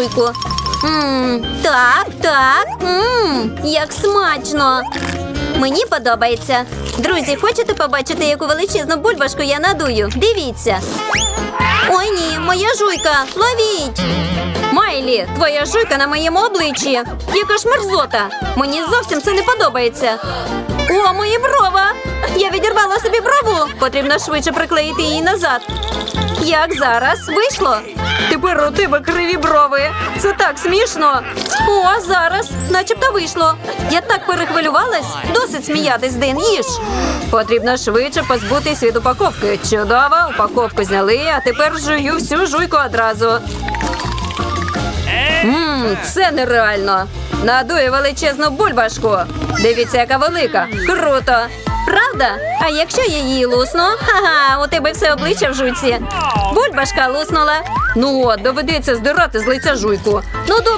жуйку. Ммм, так, так. Ммм, як смачно. Мені подобається. Друзі, хочете побачити, яку величезну бульбашку я надую? Дивіться. Ой ні, моя жуйка, ловіть! Майлі, твоя жуйка на моєму обличчі. Яка ж мерзота. Мені зовсім це не подобається. О, мої брова! Я відірвала собі брову. Потрібно швидше приклеїти її назад. Як зараз? Вийшло? Тепер у тебе криві брови. Це так смішно. О, зараз, начебто вийшло. Я так перехвилювалась. Досить сміятись, Дин, їж. Потрібно швидше позбутись від упаковки. Чудово, упаковку зняли, а тепер жую всю жуйку одразу. Ммм, це нереально. Надує величезну бульбашку. Дивіться, яка велика. Круто. Правда? А якщо я її лусну? Ха-ха, у тебе все обличчя в жуйці. Бульбашка луснула. Ну доведеться здирати з лиця жуйку. Ну добре.